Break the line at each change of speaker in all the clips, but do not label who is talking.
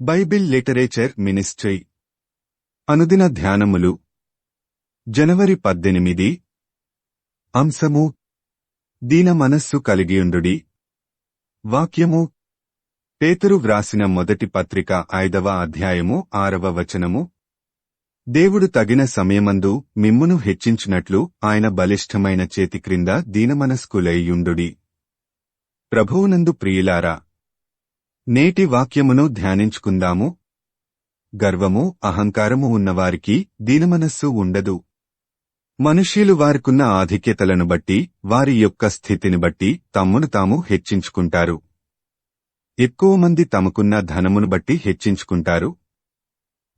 Bible literature ministry. అనుదిన ధ్యానములు. జనవరి పద్దెనిమిది. అంశము. దీన మనస్సు కలిగియుండుడి. వాక్యము. పేతురు వ్రాసిన మొదటి పత్రిక ఐదవ అధ్యాయము ఆరవ వచనము. దేవుడు తగిన సమయమందు మిమ్మును హెచ్చించినట్లు ఆయన బలిష్టమైన చేతి క్రింద దీనమనస్కులైయుండుడి ప్రభువునందు ప్రియులారా నేటి వాక్యమును ధ్యానించుకుందాము. గర్వము అహంకారము ఉన్నవారికి దీనమనస్సు ఉండదు. మనుష్యులు వారికున్న ఆధిక్యతలను బట్టి వారి యొక్క స్థితిని బట్టి తమ్మును తాము హెచ్చించుకుంటారు. ఎక్కువ మంది తమకున్న ధనమును బట్టి హెచ్చించుకుంటారు.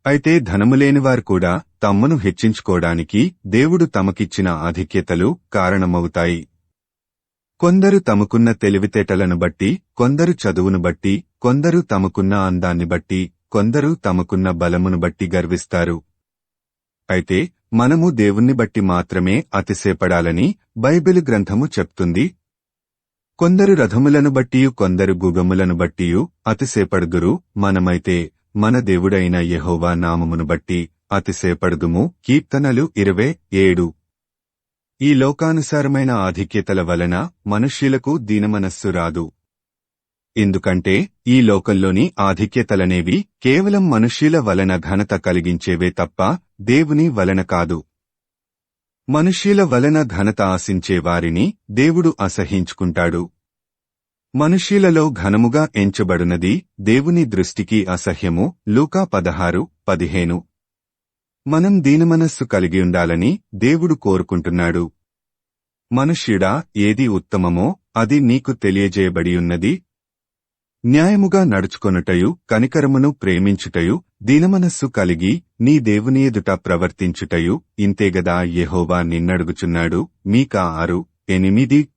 అయితే ధనము లేనివారు కూడా తమ్మును హెచ్చించుకోవడానికి దేవుడు తమకిచ్చిన ఆధిక్యతలు కారణమవుతాయి. కొందరు తమకున్న తెలివితేటలను బట్టి కొందరు చదువును బట్టి కొందరు తమకున్న అందాన్ని బట్టి కొందరు తమకున్న బలమును బట్టి గర్విస్తారు. అయితే మనము దేవుణ్ణి బట్టి మాత్రమే అతిశయపడాలని బైబిల్ గ్రంథము చెప్తుంది. కొందరు రథములను బట్టియు కొందరు గుగములను బట్టియు అతిశయపడుదురు. మనమైతే మన దేవుడైన యెహోవా నామమును బట్టి అతిశయపడుదుము. కీర్తనలు ఇరవై ఏడు. ఈ లోకానుసారమైన ఆధిక్యతల వలన మనుష్యులకు దీనమనస్సు రాదు. ఎందుకంటే ఈ లోకంలోని ఆధిక్యతలనేవి కేవలం మనుష్యుల వలన ఘనత కలిగించేవే తప్ప దేవుని వలన కాదు. మనుష్యుల వలన ఘనత ఆశించే వారిని దేవుడు అసహించుకుంటాడు. మనుష్యులలో ఘనముగా ఎంచబడినది దేవుని దృష్టికి అసహ్యము. లూకా పదహారు పదిహేను. మనం దీనమనస్సు కలిగి ఉండాలని దేవుడు కోరుకుంటున్నాడు. మనుష్యుడా ఏది ఉత్తమమో అది నీకు తెలియజేయబడియున్నది న్యాయముగా నడుచుకొనుటయు కనికరమును ప్రేమించుటయు దీనమనస్సు కలిగి నీ దేవుని ఎదుట ప్రవర్తించుటయు ఇంతేగదా యెహోవా నిన్నడుగుచున్నాడు మీక ఆరు ఎనిమిది.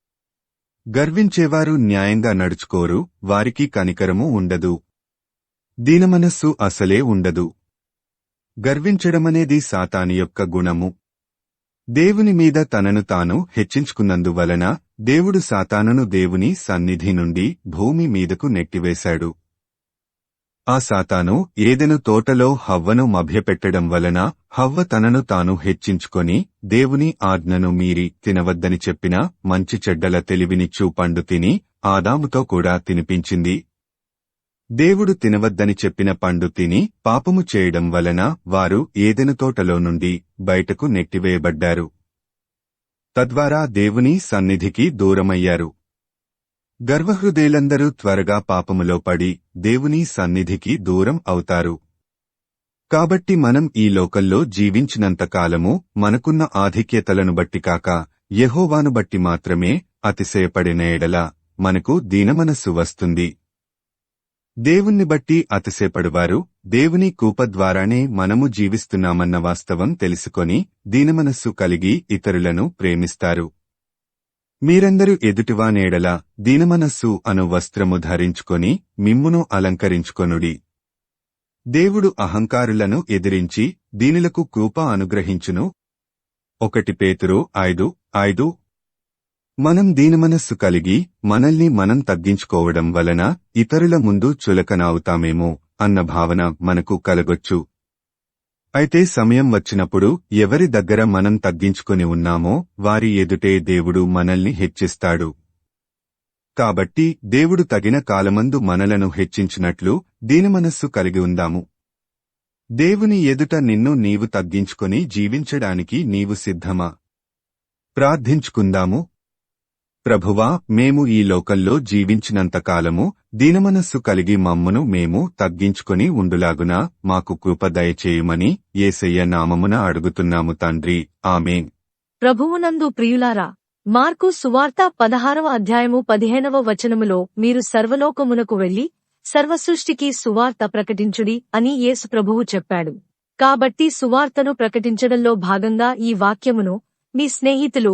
గర్వించేవారు న్యాయంగా నడుచుకోరు వారికి కనికరము ఉండదు. దీనమనస్సు అసలే ఉండదు. గర్వించడమనేది సాతాని యొక్క గుణము. దేవుని మీద తనను తాను హెచ్చించుకున్నందువలన దేవుడు సాతానును దేవుని సన్నిధి నుండి భూమి మీదకు నెట్టివేశాడు. ఆ సాతాను ఏదెను తోటలో హవ్వను మభ్యపెట్టడం వలన హవ్వ తనను తాను హెచ్చించుకొని దేవుని ఆజ్ఞను మీరి తినవద్దని చెప్పిన మంచి చెడ్డల తెలివిని చూపండు తిని ఆదాముతో కూడా తినిపించింది. దేవుడు తినవద్దని చెప్పిన పండు తిని పాపము చేయడం వలన వారు ఏదెను తోటలో నుండి బయటకు నెట్టివేయబడ్డారు. తద్వారా దేవుని సన్నిధికి దూరమయ్యారు. గర్వహృదయులందరూ త్వరగా పాపములో పడి దేవుని సన్నిధికి దూరం అవుతారు. కాబట్టి మనం ఈ లోకంలో జీవించినంతకాలము మనకున్న ఆధిక్యతలను బట్టి కాక యెహోవాను బట్టి మాత్రమే అతిశయపడిన ఎడల మనకు దీనమనస్సు వస్తుంది. దేవుణ్ణి బట్టి అతిశయపడువారు దేవుని కూప ద్వారానే మనము జీవిస్తున్నామన్న వాస్తవం తెలుసుకొని దీనమనస్సు కలిగి ఇతరులను ప్రేమిస్తారు. మీరందరూ ఎదుటివానేడల దీనమనస్సు అను వస్త్రము ధరించుకొని మిమ్మును అలంకరించుకొనుడి. దేవుడు అహంకారులను ఎదిరించి దీనులకు కూప అనుగ్రహించును. ఒకటి పేతురు ఐదు ఐదు మనం దీనమనస్సు కలిగి మనల్ని మనం తగ్గించుకోవడం వలన ఇతరుల ముందు చులకనావుతామేమో అన్న భావన మనకు కలగొచ్చు. అయితే సమయం వచ్చినప్పుడు ఎవరి దగ్గర మనం తగ్గించుకుని ఉన్నామో వారి ఎదుటే దేవుడు మనల్ని హెచ్చిస్తాడు. కాబట్టి దేవుడు తగిన కాలమందు మనలను హెచ్చించినట్లు దీనమనస్సు కలిగి ఉందాము. దేవుని ఎదుట నిన్ను నీవు తగ్గించుకొని జీవించడానికి నీవు సిద్ధమా? ప్రార్థించుకుందాము. ప్రభువా మేము ఈ లోకంలో జీవించినంతకాలము దీనమనస్సు కలిగి మమ్మును మేము తగ్గించుకుని ఉండులాగున మాకు కృప దయచేయుమని ఏసయ్య నామమున అడుగుతున్నాము తండ్రి. ఆమె
ప్రభువునందు ప్రియులారా మార్కు సువార్త పదహారవ అధ్యాయము పదిహేనవ వచనములో మీరు సర్వలోకమునకు వెళ్ళి సర్వసృష్టికి సువార్త ప్రకటించుడి అని యేసు ప్రభువు చెప్పాడు. కాబట్టి సువార్తను ప్రకటించడంలో భాగంగా ఈ వాక్యమును మీ స్నేహితులు